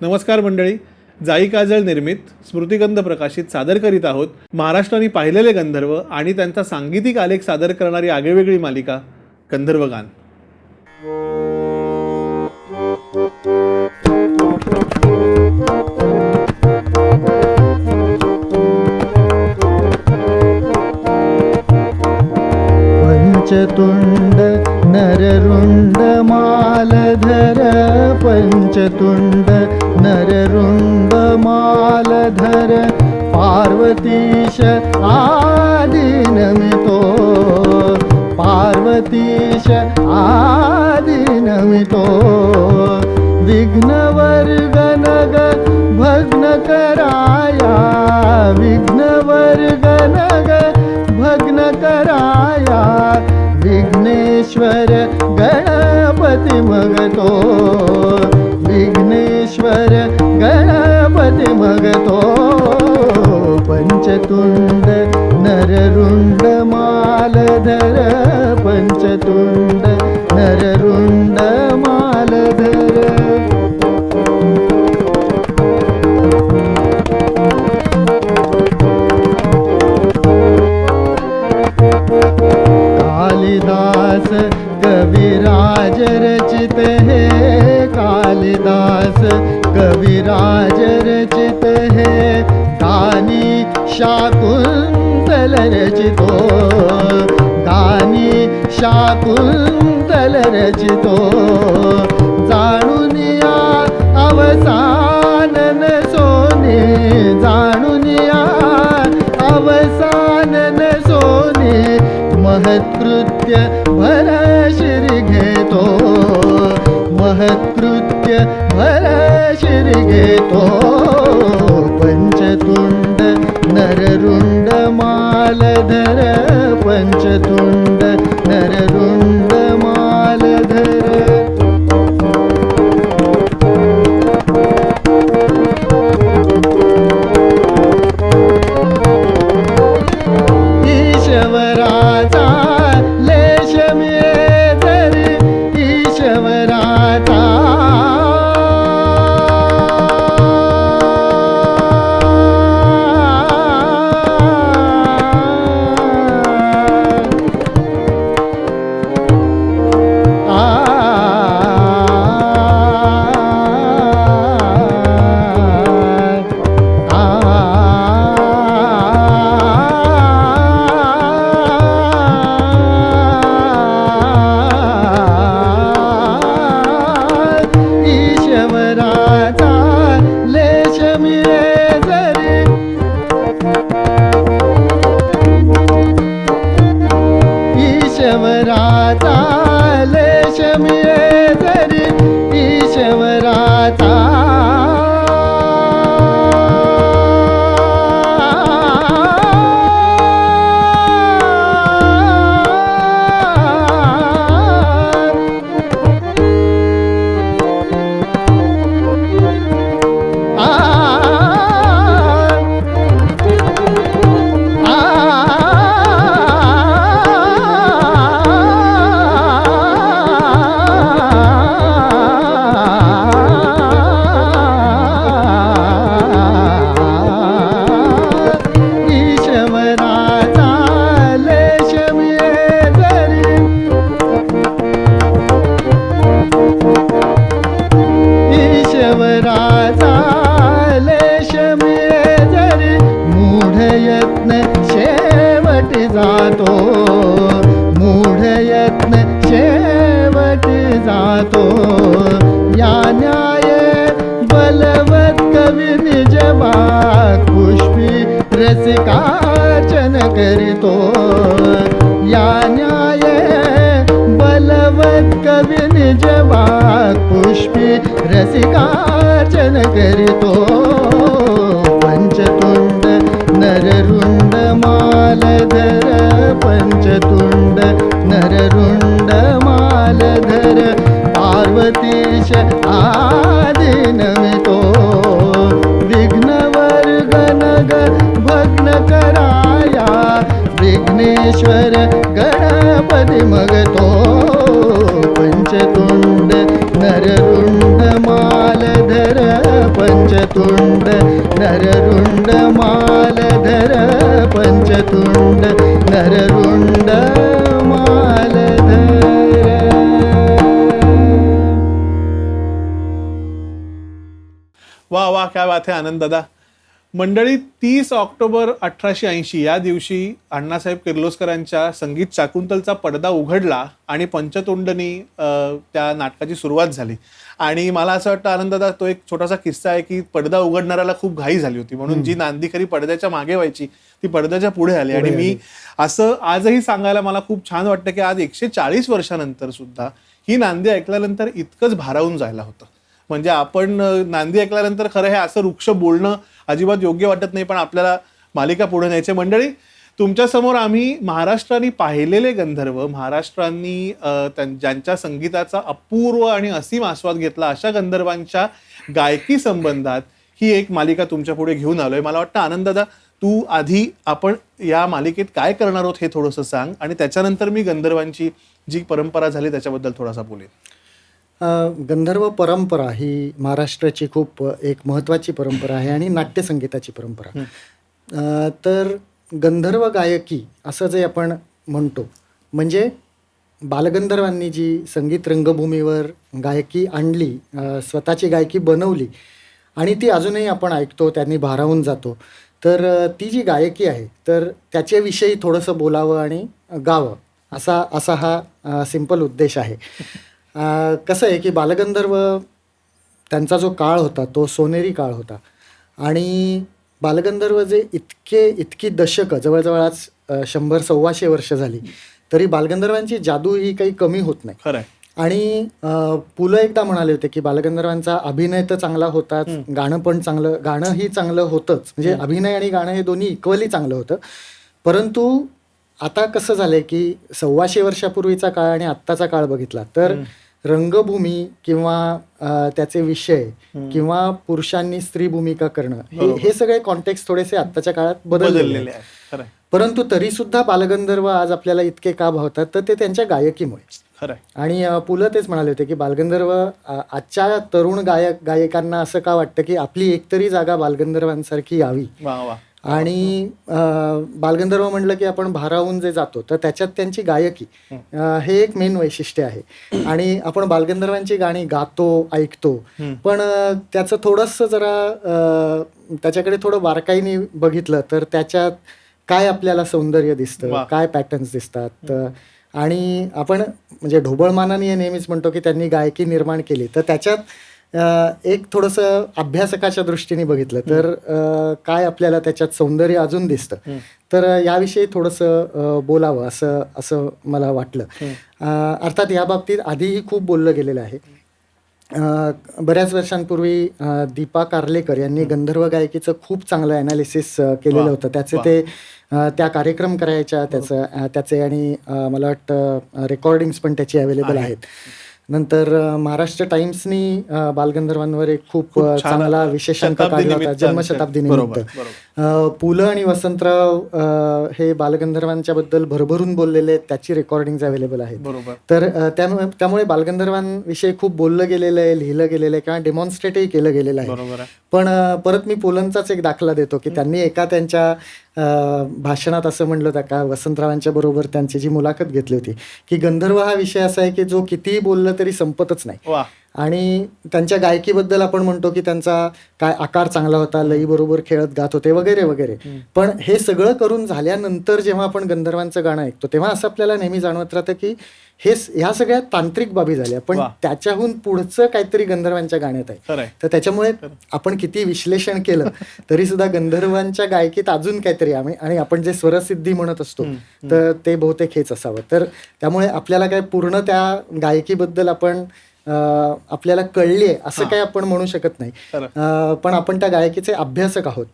नमस्कार मंडळी. जाई काजळ निर्मित स्मृतिगंध प्रकाशित सादर करीत आहोत महाराष्ट्राने पाहिलेले गंधर्व आणि त्यांचा सांगीतिक आलेख सादर करणारी आगळीवेगळी मालिका गंधर्व गान. पंचतुंड नररुण्ड मालधर पंचतुंड मालधर पार्वतीश आदिनमितो। पार्वतीश आदिनमितो। विघ्नवर्गनग भग्नकराया विघ्नवर्गनग भग्नकराया विघ्नेश्वर गणपती मगतो विघ्नेश्वर गणपती मगतो पंचतुंड नररुंड रचितो. गानी शाकुंतल रचितो. पञ्चतु वाचन करीतो. या न्याय बलवत कवी निज पुष्पी रसिकाचन करीतो. पंचतुंड नररुंड मालधर पंचतुंड नररुंड मालधर पार्वतीश आ विघ्नेश्वर गणपती मगतो पंचतुंड नररुंड मालधर पंचतुंड नररुंड मालधर पंचतुंड नररुंड मालधर. वा वा काय बात आहे आनंद दादा. मंडळी तीस ऑक्टोबर अठराशे ऐंशी या दिवशी अण्णासाहेब किर्लोस्करांच्या संगीत शाकुंतलचा पडदा उघडला आणि पंचतोंडनी त्या नाटकाची सुरुवात झाली. आणि मला असं वाटतं आनंद दादा तो एक छोटासा किस्सा आहे की पडदा उघडणाऱ्याला खूप घाई झाली होती. म्हणून जी नांदी खरी पडद्याच्या मागे व्हायची ती पडद्याच्या पुढे आली. आणि मी असं आजही सांगायला मला खूप छान वाटतं की आज एकशे चाळीस वर्षानंतर सुद्धा ही नांदी ऐकल्यानंतर इतकंच भारावून जायला होतं. म्हणजे आपण नांदी ऐकल्यानंतर खरं हे असं वृक्ष बोलणं अजिबात योग्य वाटत नाही पण आपल्याला मालिका पुढे न्यायचे मंडळी तुमच्यासमोर आम्ही महाराष्ट्राने पाहिलेले गंधर्व महाराष्ट्रांनी त्यां- ज्यांच्या संगीताचा अपूर्व आणि असीम आस्वाद घेतला अशा गंधर्वांच्या गायकी संबंधात ही एक मालिका तुमच्यापुढे घेऊन आलोय. मला वाटतं आनंददा तू आधी आपण या मालिकेत काय करणार आहोत हे थोडंसं सांग आणि त्याच्यानंतर मी गंधर्वांची जी परंपरा झाली त्याच्याबद्दल थोडासा बोलेन. अ, गंधर्व परंपरा ही महाराष्ट्राची खूप एक महत्त्वाची परंपरा आहे आणि नाट्यसंगीताची परंपरा. अ, तर गंधर्व गायकी असं जे आपण म्हणतो म्हणजे बालगंधर्वांनी जी संगीत रंगभूमीवर गायकी आणली अ, स्वतःची गायकी बनवली आणि ती अजूनही आपण ऐकतो त्यांनी भारावून जातो तर अ, ती जी गायकी आहे तर त्याच्याविषयी थोडंसं बोलावं आणि गावं असा असा हा सिंपल उद्देश आहे. कसं आहे की बालगंधर्व त्यांचा जो काळ होता तो सोनेरी काळ होता. आणि बालगंधर्व जे इतके इतकी दशकं जवळजवळ आज शंभर सव्वाशे वर्ष झाली तरी बालगंधर्वांची जादू ही काही कमी होत नाही. खरंय आणि पु ल एकदा म्हणाले होते की बालगंधर्वांचा अभिनय तर चांगला होताच गाणं पण चांगलं गाणंही चांगलं होतंच. म्हणजे अभिनय आणि गाणं हे दोन्ही इक्वली चांगलं होतं. परंतु आता कसं झालंय की सव्वाशे वर्षापूर्वीचा काळ आणि आत्ताचा काळ बघितला तर रंगभूमी किंवा त्याचे विषय किंवा पुरुषांनी स्त्री भूमिका करणं हे सगळे कॉन्टेक्स्ट थोडेसे आत्ताच्या काळात बदललेले आहेत. परंतु तरी सुद्धा बालगंधर्व आज आपल्याला इतके का भावतात? तर ते त्यांच्या गायकीमुळे. आणि पु ल तेच म्हणाले होते की बालगंधर्व आजच्या तरुण गायक गायकांना असं का वाटतं की आपली एकतरी जागा बालगंधर्वांसारखी यावी? आणि बालगंधर्व म्हणलं की आपण भारावून जे जातो तर त्याच्यात त्यांची गायकी हे. एक मेन वैशिष्ट्य आहे. आणि आपण बालगंधर्वांची गाणी गातो ऐकतो पण त्याचं थोडंसं जरा त्याच्याकडे थोडं बारकाईने बघितलं तर त्याच्यात काय आपल्याला सौंदर्य दिसतं. काय पॅटर्न्स दिसतात आणि आपण म्हणजे ढोबळमानाने नेहमीच म्हणतो की त्यांनी गायकी निर्माण केली तर त्याच्यात एक थोडंसं अभ्यासकाच्या दृष्टीने बघितलं तर काय आपल्याला त्याच्यात सौंदर्य अजून दिसतं. तर याविषयी थोडंसं बोलावं असं असं मला वाटलं. अर्थात या बाबतीत आधीही खूप बोललं गेलेलं आहे. बऱ्याच वर्षांपूर्वी दीपा कार्लेकर यांनी गंधर्व गायकीचं खूप चांगलं अनालिसिस केलेलं होतं. त्याचे. ते त्या कार्यक्रम करायच्या त्याचं त्याचे आणि मला वाटतं रेकॉर्डिंग्स पण त्याची अवेलेबल आहेत. नंतर महाराष्ट्र टाइम्सनी बालगंधर्वांवर एक खूप चांगला विशेषांक काढला होता जन्मशताब्दी निमित्त बरोबर. अ, पु ल आणि वसंतराव अ, हे बालगंधर्वांच्या बद्दल भरभरून बोललेले आहेत त्याची रेकॉर्डिंग अवेलेबल आहेत. बरोबर. तर अ, त्यामुळे त्यामुळे बालगंधर्वांविषयी खूप बोललं गेलेलं आहे लिहिलं गेलेलं आहे किंवा डेमॉन्स्ट्रेटही केलं गेलेलं आहे. बरोबर आहे. पण अ, परत मी पुलंचाच एक दाखला देतो की त्यांनी एका त्यांच्या अ, भाषणात असं म्हणलं होतं का वसंतरावांच्या बरोबर त्यांची जी मुलाखत घेतली होती की गंधर्व हा विषय असा आहे की जो कितीही बोललं तरी संपतच नाही. आणि त्यांच्या गायकीबद्दल आपण म्हणतो की त्यांचा काय आकार चांगला होता लई बरोबर खेळत गात होते वगैरे वगैरे. पण हे सगळं करून झाल्यानंतर जेव्हा आपण गंधर्वांचं गाणं ऐकतो तेव्हा असं आपल्याला नेहमी जाणवत राहतं की हे ह्या सगळ्या तांत्रिक बाबी झाल्या. पण. त्याच्याहून पुढचं काहीतरी गंधर्वांच्या गाण्यात आहे. तर त्याच्यामुळे आपण किती विश्लेषण केलं तरी सुद्धा गंधर्वांच्या गायकीत अजून काहीतरी आम्ही आणि आपण जे स्वरसिद्धी म्हणत असतो तर ते बहुतेक हेच असावं. तर त्यामुळे आपल्याला काय पूर्ण त्या गायकीबद्दल आपण आपल्याला कळली आहे असं काही आपण म्हणू शकत नाही. पण आपण त्या गायकीचे अभ्यासक आहोत.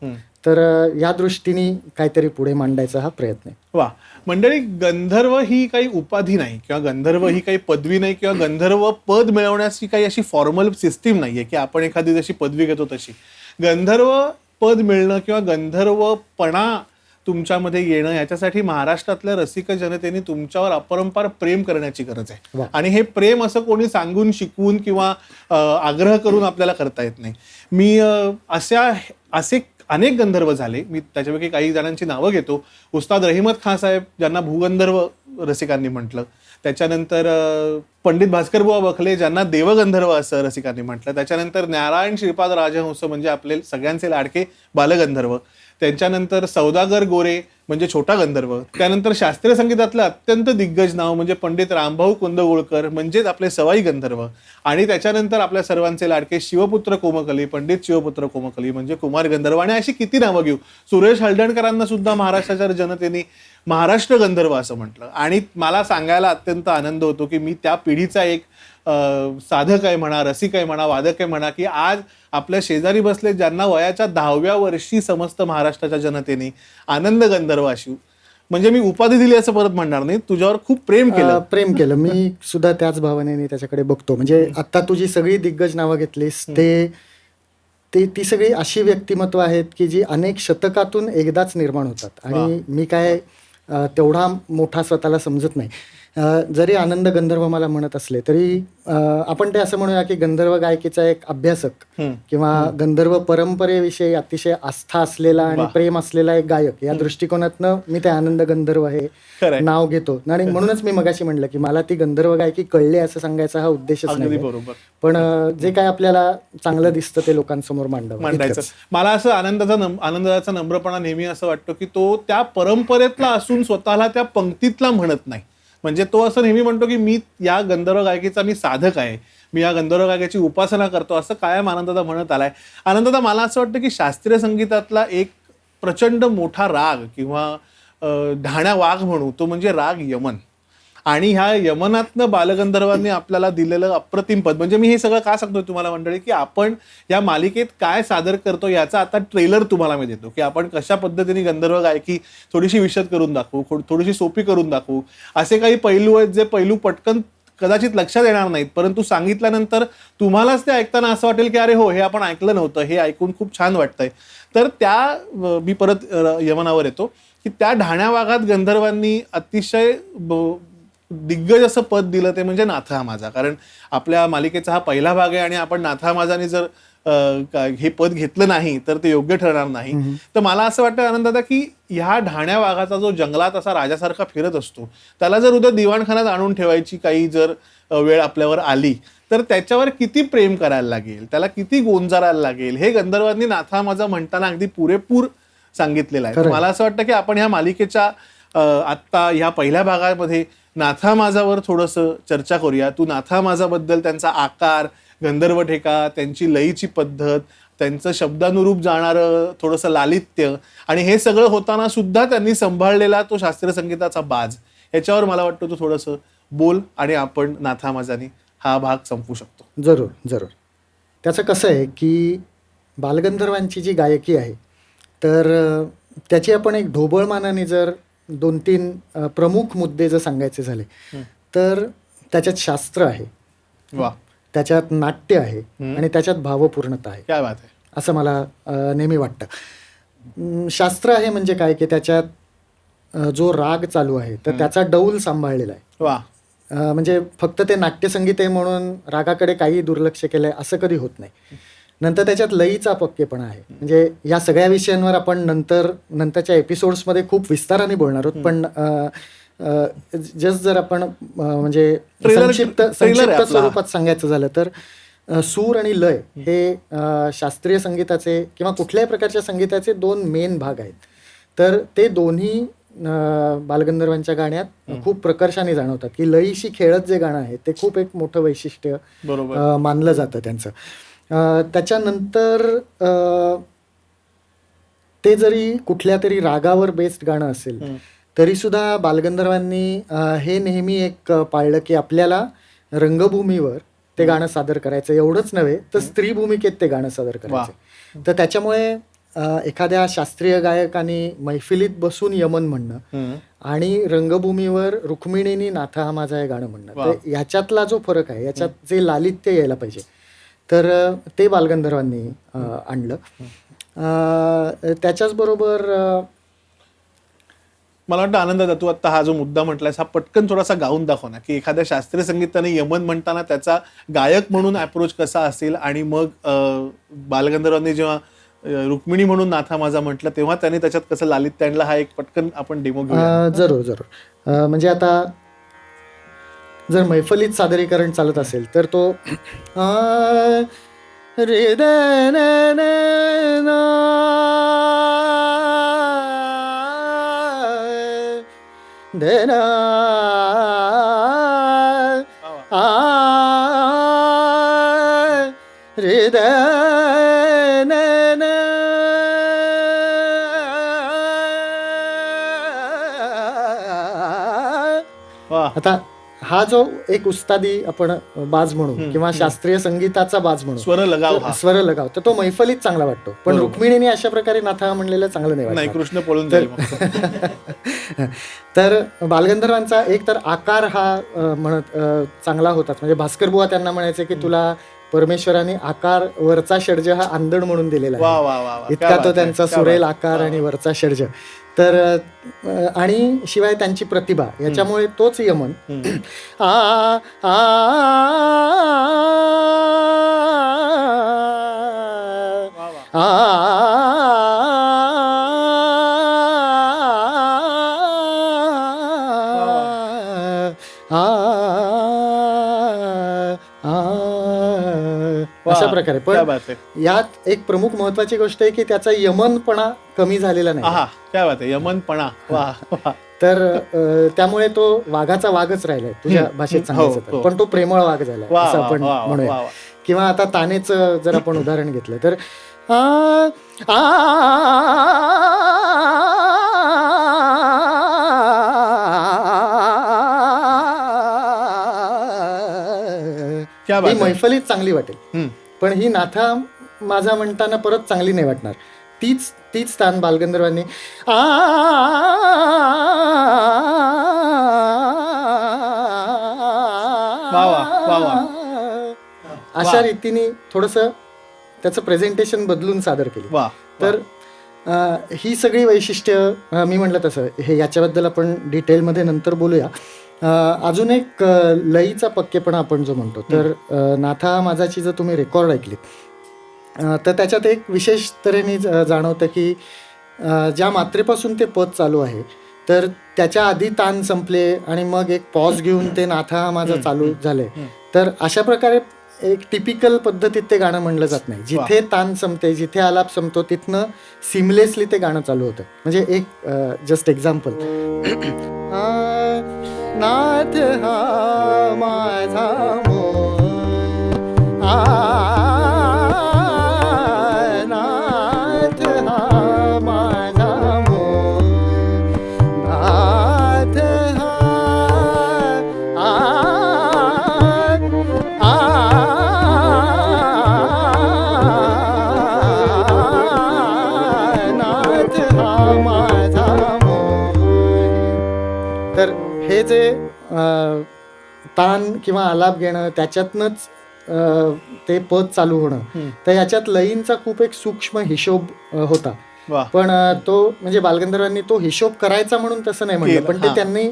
तर या दृष्टीने काहीतरी पुढे मांडायचा हा प्रयत्न आहे. वा. मंडळी गंधर्व ही काही उपाधी नाही किंवा गंधर्व ही काही पदवी नाही किंवा गंधर्व पद मिळवण्याची काही अशी फॉर्मल सिस्टीम नाहीये की आपण एखादी जशी पदवी घेतो तशी. गंधर्व पद मिळणं किंवा गंधर्वपणा तुमच्यामध्ये येणं याच्यासाठी महाराष्ट्रातल्या रसिक जनतेने तुमच्यावर अपरंपार प्रेम करण्याची गरज आहे. आणि हे प्रेम असं कोणी सांगून शिकवून किंवा आग्रह करून आपल्याला करता येत नाही. मी अशा असे अनेक गंधर्व झाले. मी त्याच्यापैकी काही जणांची नावं घेतो. उस्ताद रहिमत खान साहेब ज्यांना भूगंधर्व रसिकांनी म्हटलं. त्याच्यानंतर पंडित भास्करबुवा बखले ज्यांना देवगंधर्व असं रसिकांनी म्हटलं. त्याच्यानंतर नारायण श्रीपाद राजहंस म्हणजे आपले सगळ्यांचे लाडके बालगंधर्व. त्यांच्यानंतर सौदागर गोरे म्हणजे छोटा गंधर्व. त्यानंतर शास्त्रीय संगीतातलं अत्यंत दिग्गज नाव म्हणजे पंडित रामभाऊ कुंदगोळकर म्हणजेच आपले सवाई गंधर्व. आणि त्याच्यानंतर आपल्या सर्वांचे लाडके शिवपुत्र कोमकली पंडित शिवपुत्र कोमकली म्हणजे कुमार गंधर्व. आणि अशी किती नावं घेऊ? सुरेश हळदणकरांना सुद्धा महाराष्ट्राच्या जनतेने महाराष्ट्र गंधर्व असं म्हटलं. आणि मला सांगायला अत्यंत आनंद होतो की मी त्या पिढीचा एक साधक आहे म्हणा रसिक आहे म्हणा वादक आहे म्हणा की आज आपल्या शेजारी बसले ज्यांना वयाच्या दहाव्या वर्षी समस्त महाराष्ट्राच्या जनतेने आनंद गंधर्व अशी. म्हणजे मी उपाधी दिली असं परत म्हणणार नाही तुझ्यावर खूप प्रेम केलं. प्रेम केलं. मी सुद्धा त्याच भावनेने त्याच्याकडे बघतो. म्हणजे आता तुझी सगळी दिग्गज नावं घेतलीस ते ते ती सगळी अशी व्यक्तिमत्व आहेत की जी अनेक शतकातून एकदाच निर्माण होतात. आणि मी काय तेवढा मोठा स्वतःला समजत नाही. जरी आनंद गंधर्व मला म्हणत असले तरी आपण ते असं म्हणूया की गंधर्व गायकीचा एक अभ्यासक. किंवा गंधर्व परंपरेविषयी अतिशय आस्था असलेला आणि प्रेम असलेला एक गायक. या दृष्टिकोनातनं मी ते आनंद गंधर्व हे. नाव घेतो. आणि म्हणूनच मी मगाशी म्हणलं की मला ती गंधर्व गायकी कळली असं सांगायचा हा उद्देशच अगदी नाही बरोबर. पण जे काय आपल्याला चांगलं दिसतं ते लोकांसमोर मांडावं. मांडायचं. मला असं आनंदाचा आनंदाचा नम्रपणा नेहमी असं वाटतो की तो त्या परंपरेतला असून स्वतःला त्या पंक्तीतला म्हणत नाही. म्हणजे तो असं नेहमी म्हणतो की मी या गंधर्व गायकीचा मी साधक आहे. मी या गंधर्व गायकाची उपासना करतो असं कायम आनंददा म्हणत आलाय? आनंददा मला असं वाटतं की शास्त्रीय संगीतातला एक प्रचंड मोठा राग किंवा ढाण्या वाघ म्हणू तो म्हणजे राग यमन. आणि ह्या यमनातनं बालगंधर्वांनी आपल्याला दिलेलं अप्रतिम पद. म्हणजे मी हे सगळं का सांगतोय तुम्हाला मंडळी? की आपण या मालिकेत काय सादर करतो याचा आता ट्रेलर तुम्हाला मी देतो. की आपण कशा पद्धतीने गंधर्व गायकी थोडीशी विशद करून दाखवू थोडीशी सोपी करून दाखवू. असे काही पैलू आहेत जे पैलू पटकन कदाचित लक्षात येणार नाहीत. परंतु सांगितल्यानंतर तुम्हालाच ते ऐकताना असं वाटेल की अरे हो हे आपण ऐकलं नव्हतं. हे ऐकून खूप छान वाटतंय. तर त्या मी परत यमनावर येतो. की त्या ढाण्या वाघात गंधर्वांनी अतिशय ब- दिग्गज असं पद दिलं ते म्हणजे नाथा माझा. कारण आपल्या मालिकेचा हा पहिला भाग आहे आणि आपण नाथा माझाने जर हे पद घेतलं नाही तर ते योग्य ठरणार नाही. तर मला असं वाटतं आनंदादा की ह्या ढाण्या वाघाचा जो जंगलात असा राजासारखा फिरत असतो त्याला जर उद्या दिवाणखान्यात आणून ठेवायची काही जर वेळ आपल्यावर आली तर त्याच्यावर किती प्रेम करायला लागेल? त्याला किती गोंजारायला लागेल? हे गंधर्वांनी नाथा माझा म्हणताना अगदी पुरेपूर सांगितलेलं आहे. मला असं वाटतं की आपण ह्या मालिकेच्या आत्ता ह्या पहिल्या भागामध्ये नाथा माझावर थोडंसं चर्चा करूया. तू नाथा माझाबद्दल त्यांचा आकार गंधर्व ठेका त्यांची लयीची पद्धत त्यांचं शब्दानुरूप जाणारं थोडंसं लालित्य आणि हे सगळं होताना सुद्धा त्यांनी सांभाळलेला तो शास्त्रीय संगीताचा बाज. याच्यावर मला वाटतं तू थोडंसं बोल आणि आपण नाथा माझाने हा भाग संपवू शकतो. जरूर जरूर. त्याचं कसं आहे की बालगंधर्वांची जी गायकी आहे तर त्याची आपण एक ढोबळमानाने जर दोन तीन प्रमुख मुद्दे जर सांगायचे झाले तर त्याच्यात शास्त्र आहे. वा. त्याच्यात नाट्य आहे आणि त्याच्यात भावपूर्णता आहे. काय बात आहे. असं मला नेहमी वाटतं. शास्त्र आहे म्हणजे काय की त्याच्यात जो राग चालू आहे तर त्याचा डौल सांभाळलेला आहे. वा. म्हणजे फक्त ते नाट्यसंगीत आहे म्हणून रागाकडे काही दुर्लक्ष केलंय असं कधी होत नाही. नंतर त्याच्यात लईचा पक्केपणा आहे. म्हणजे या सगळ्या विषयांवर आपण नंतर नंतरच्या एपिसोड्समध्ये खूप विस्ताराने बोलणार आहोत. पण जस्ट जर आपण म्हणजे संक्षिप्त संक्षिप्त. स्वरूपात सांगायचं झालं तर सूर आणि लय हे शास्त्रीय संगीताचे किंवा कुठल्याही प्रकारच्या संगीताचे दोन मेन भाग आहेत. तर ते दोन्ही बालगंधर्वांच्या गाण्यात खूप प्रकर्षाने जाणवतात की लईशी खेळत जे गाणं आहे ते खूप एक मोठं वैशिष्ट्य मानलं जातं त्यांचं. त्याच्यानंतर ते जरी कुठल्या तरी रागावर बेस्ड गाणं असेल तरी सुद्धा बालगंधर्वांनी हे नेहमी एक पाळलं की आपल्याला रंगभूमीवर ते गाणं सादर करायचं. एवढंच नव्हे तर स्त्री भूमिकेत ते गाणं सादर करायचं. तर त्याच्यामुळे एखाद्या शास्त्रीय गायकाने मैफिलीत बसून यमन म्हणणं. आणि रंगभूमीवर रुक्मिणीनी नाथा हा माझा हे गाणं म्हणणं. तर ह्याच्यातला जो फरक आहे याच्यात जे लालित्य यायला पाहिजे तर ते बालगंधर्वांनी आणलं. त्याच्याचबरोबर मला वाटतं आनंदात तू आता हा जो मुद्दा म्हटलास हा पटकन थोडासा गाऊन दाखव ना की एखाद्या शास्त्रीय संगीताने यमन म्हणताना त्याचा गायक म्हणून अप्रोच कसा असेल आणि मग बालगंधर्वांनी जेव्हा रुक्मिणी म्हणून नाथा माझा म्हटलं तेव्हा त्याने त्याच्यात कसं लालित्य आणलं हा एक पटकन आपण डेमो जरूर जरूर. म्हणजे आता जर मैफलीत सादरीकरण चालत असेल तर तो रे आता हा जो एक उस्तादी आपण बाज म्हणू किंवा शास्त्रीय संगीताचा बाज म्हणू स्वर लगाव हा. स्वर लगाव तर तो मैफलीत चांगला वाटतो. पण बरोबर. रुक्मिणीने अशा प्रकारे नाथा म्हणलेलं चांगलं नाही कृष्ण पळून जाईल मग. तर बालगंधर्वांचा एक तर आकार हा अ, म्हणत अ, चांगला होताच. म्हणजे भास्कर बुवा त्यांना म्हणायचे की तुला परमेश्वराने आकार वरचा षडज हा आंदण म्हणून दिलेला वा आहे. वा वा वा क्या इतका बात तो आहे, त्यांचा क्या सुरेल बात. आकार आणि. वरचा षडज. तर आणि शिवाय त्यांची प्रतिभा याच्यामुळे तोच यमन. आ आ प्रकारे क्या पण बात आहे यात एक प्रमुख महत्वाची गोष्ट आहे की त्याचा यमनपणा कमी झालेला नाही आहा क्या बात आहे यमनपणा वा वा तर अ, त्यामुळे तो वाघाचा वाघच राहिलाय तुझ्या हम्म. भाषेत हो, सांगायचं तर हो. पण तो प्रेमळ वाघ झालाय वा असं वा आपण वा वा म्हणूया वा किंवा आता तानेचं जर आपण उदाहरण घेतलं तर आ, आ, क्या ही बात आहे मैफलीत चांगली वाटेल हम्म. पण ही नाथा माझा म्हणताना परत चांगली नाही वाटणार तीच तीच स्थान बालगंधर्वांनी आ अशा रीतीने थोडस त्याचं प्रेझेंटेशन बदलून सादर केली तर आ, ही सगळी वैशिष्ट्य मी म्हटलं तसं हे याच्याबद्दल आपण डिटेलमध्ये नंतर बोलूया अजून एक लईचा पक्केपणा आपण जो म्हणतो तर नाथा माझाची जर तुम्ही रेकॉर्ड ऐकलीत अ, तर त्याच्यात एक विशेष तऱ्हेने जाणवतं की ज्या मात्रेपासून ते पद चालू आहे तर त्याच्या आधी ताण संपले आणि मग एक पॉज घेऊन ते नाथा माझं चालू झालंय. तर अशा प्रकारे एक टिपिकल पद्धतीत ते गाणं म्हणलं जात नाही. जिथे ताण संपते जिथे आलाप संपतो तिथनं सिमलेसली ते गाणं चालू होतं. म्हणजे एक जस्ट एक्झाम्पल नाथ हा माझा मोर. आ, जे अ, ताण किंवा आलाप घेणं त्याच्यातनंच ते पद चालू होणं. तर याच्यात लयींचा खूप एक सूक्ष्म हिशोब होता. पण तो म्हणजे बालगंधर्वांनी तो हिशोब करायचा म्हणून तसं नाही म्हणलं. पण ते. त्यांनी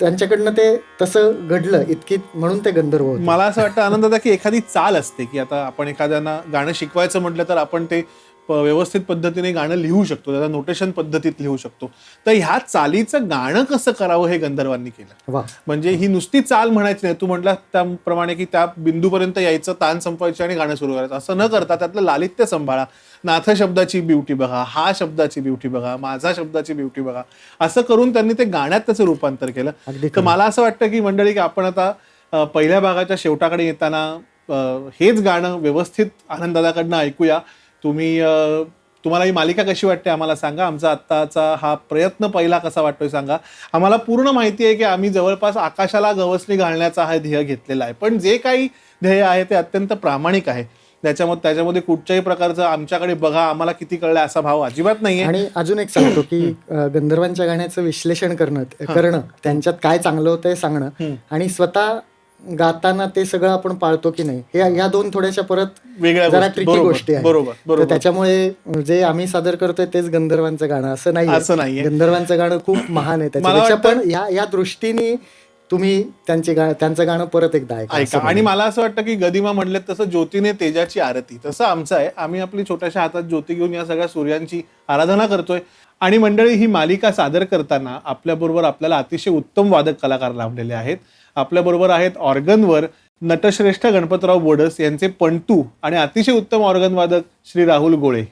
त्यांच्याकडनं ते तसं घडलं इतकी म्हणून ते गंधर्व होते. मला असं वाटतं आनंद होता की एखादी चाल असते की आता आपण एखाद्यांना गाणं शिकवायचं म्हटलं तर आपण ते प- व्यवस्थित पद्धतीने गाणं लिहू शकतो त्याचा नोटेशन पद्धतीत लिहू शकतो. तर ह्या चालीचं गाणं कसं करावं हे गंधर्वांनी केलं. म्हणजे ही नुसती चाल म्हणायची नाही. तू म्हटलं त्याप्रमाणे की त्या बिंदूपर्यंत यायचं ताण संपवायची आणि गाणं सुरू करायचं. असं न करता त्यातलं लालित्य सांभाळा. नाथ शब्दाची ब्युटी बघा हा शब्दाची ब्युटी बघा माझा शब्दाची ब्युटी बघा. असं करून त्यांनी ते गाण्यात त्याचं रूपांतर केलं. तर मला असं वाटतं की मंडळी की आपण आता पहिल्या भागाच्या शेवटाकडे येताना हेच गाणं व्यवस्थित आनंददादाकडनं ऐकूया. तुम्ही तुम्हाला ही मालिका कशी वाटते आम्हाला सांगा. आमचा आत्ताचा हा प्रयत्न पहिला कसा वाटतोय सांगा. आम्हाला पूर्ण माहिती आहे की आम्ही जवळपास आकाशाला गवसणी घालण्याचा हा ध्येय घेतलेला आहे. पण जे काही ध्येय आहे ते अत्यंत प्रामाणिक आहे. त्याच्यामध्ये त्याच्यामध्ये कुठच्याही प्रकारचं आमच्याकडे बघा आम्हाला किती कळलं असा भाव अजिबात नाहीये. आणि अजून एक सांगतो की गंधर्वांच्या गाण्याचं विश्लेषण करणं करणं त्यांच्यात काय चांगलं होतं हे सांगणं आणि स्वतः गाताना ते सगळं आपण पाळतो की नाही हे ह्या दोन थोड्याशा परत वेगळ्या जरा गोष्टी. ट्रिकी बरोबर, गोष्टी आहेत बरोबर, तर बरोबर. त्याच्यामुळे जे आम्ही सादर करतोय तेच गंधर्वांचं गाणं असं नाही असं नाहीये. गंधर्वांचं गाणं खूप महान आहे त्याच्यापेक्षा पण या या दृष्टीने तुम्ही त्यांचे गा त्यांचं गाणं परत एकदा ऐका आणि. मला असं वाटतं की गदिमा म्हणले तसं ज्योतीने तेजाची आरती तसं आमचं आहे आम्ही आपली छोट्याशा हातात ज्योती घेऊन या सगळ्या सूर्यांची आराधना करतोय आणि मंडळी ही मालिका सादर करताना आपल्याबरोबर आपल्याला अतिशय उत्तम वादक कलाकार लाभलेले आहेत आपल्याबरोबर आहेत ऑर्गनवर नटश्रेष्ठ गणपतराव बोडस यांचे पंटू आणि अतिशय उत्तम ऑर्गनवादक श्री राहुल गोळे.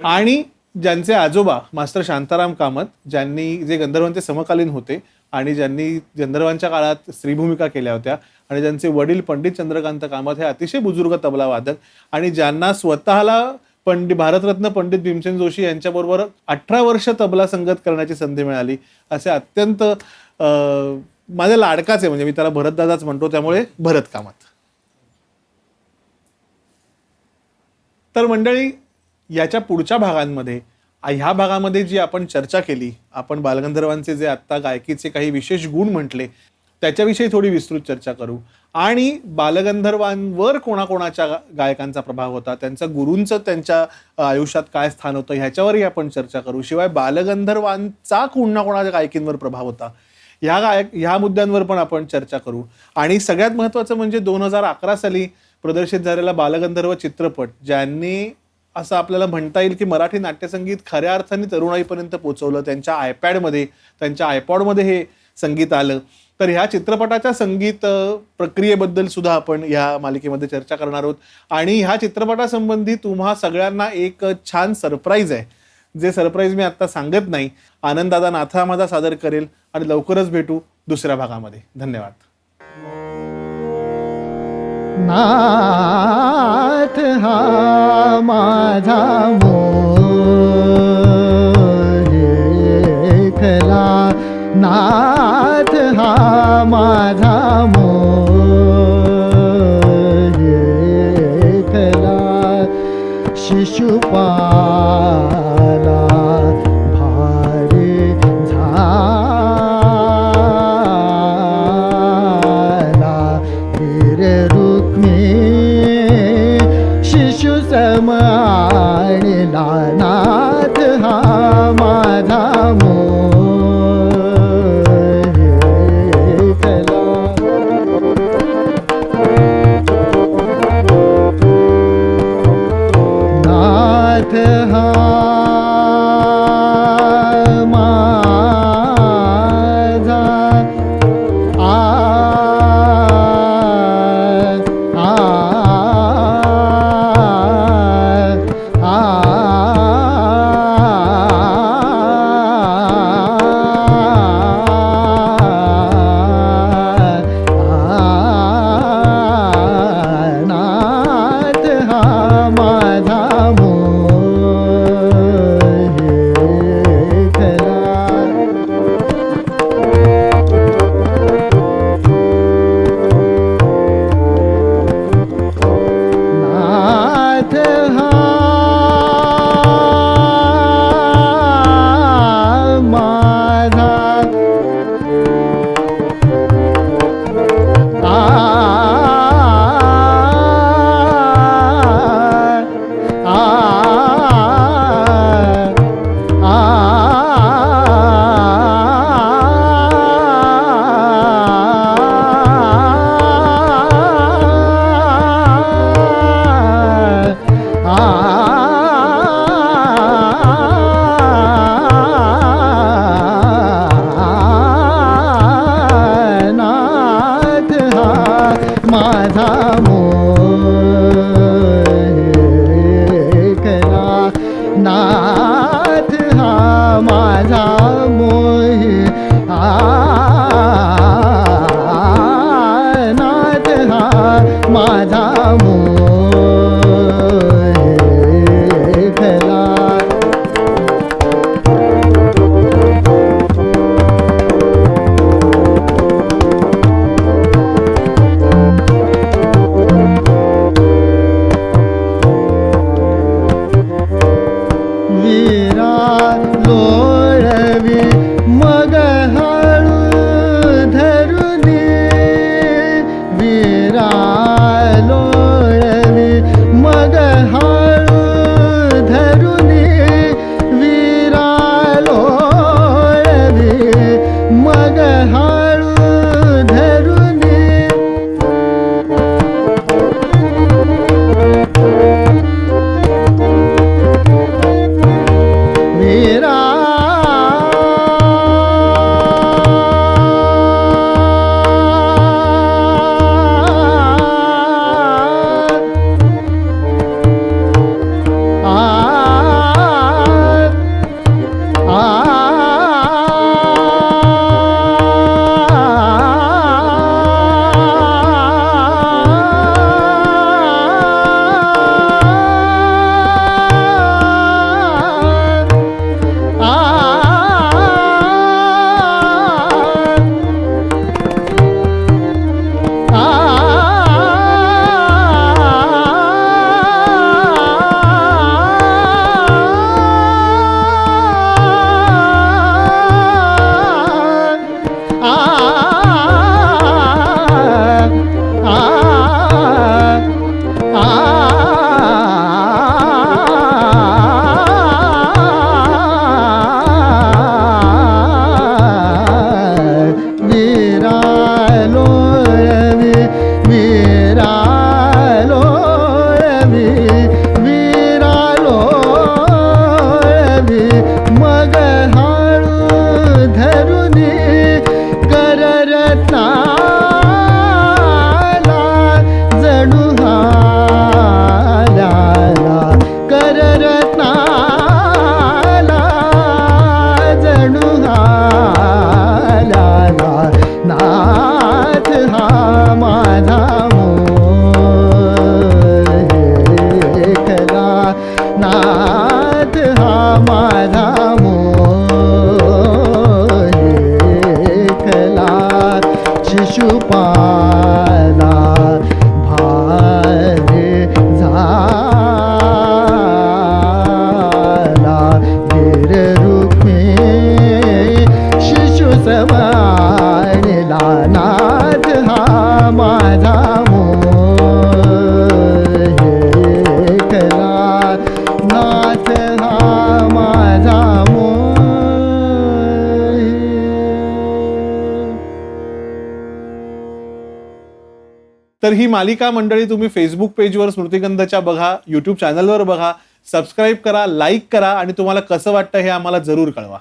आणि ज्यांचे आजोबा मास्टर शांताराम कामत ज्यांनी जे गंधर्वांचे समकालीन होते आणि ज्यांनी गंधर्वांच्या काळात स्त्रीभूमिका केल्या होत्या आणि ज्यांचे वडील पंडित चंद्रकांत कामत हे अतिशय बुजुर्ग तबला वादक आणि ज्यांना स्वतःला पंडित भारतरत्न पंडित भीमसेन जोशी यांच्याबरोबर अठरा वर्ष तबला संगत करण्याची संधी मिळाली. असे अत्यंत अं, माझ्या लाडकाच आहे म्हणजे मी त्याला भरतदादाच म्हणतो त्यामुळे भरतकामात तर मंडळी याच्या पुढच्या भागांमध्ये ह्या भागामध्ये जी आपण चर्चा केली आपण बालगंधर्वांचे जे आत्ता गायकीचे काही विशेष गुण म्हटले त्याच्याविषयी थोडी विस्तृत चर्चा करू. आणि बालगंधर्वांवर कोणाकोणाच्या गायकांचा प्रभाव होता त्यांचा गुरूंचं त्यांच्या आयुष्यात काय स्थान होतं ह्याच्यावरही आपण चर्चा करू. शिवाय बालगंधर्वांचा कोणा कोणाच्या गायकींवर प्रभाव होता ह्या गायक ह्या मुद्द्यांवर पण आपण चर्चा करू. आणि सगळ्यात महत्त्वाचं म्हणजे दोन हजार अकरा साली प्रदर्शित झालेला बालगंधर्व चित्रपट ज्यांनी असं आपल्याला म्हणता येईल की मराठी नाट्यसंगीत खऱ्या अर्थाने तरुणाईपर्यंत पोचवलं त्यांच्या आयपॅडमध्ये त्यांच्या आयपॉडमध्ये हे संगीत आलं. तर ह्या चित्रपटाच्या संगीत प्रक्रियेबद्दल सुद्धा आपण ह्या मालिकेमध्ये चर्चा करणार आहोत. आणि ह्या चित्रपटासंबंधी तुम्हा सगळ्यांना एक छान सरप्राईज आहे. जे सरप्राईज मी आता सांगत नाही. आनंददादा नाथा माझा सादर करेल आणि लवकरच भेटू दुसऱ्या भागामध्ये. धन्यवाद. नाथ हा माझा शुपा ही मालिका मंडळी तुम्ही फेसबुक पेजवर स्मृतिगंधच्या बघा युट्यूब चॅनलवर बघा सबस्क्राईब करा लाईक करा आणि तुम्हाला कसं वाटतं हे आम्हाला जरूर कळवा.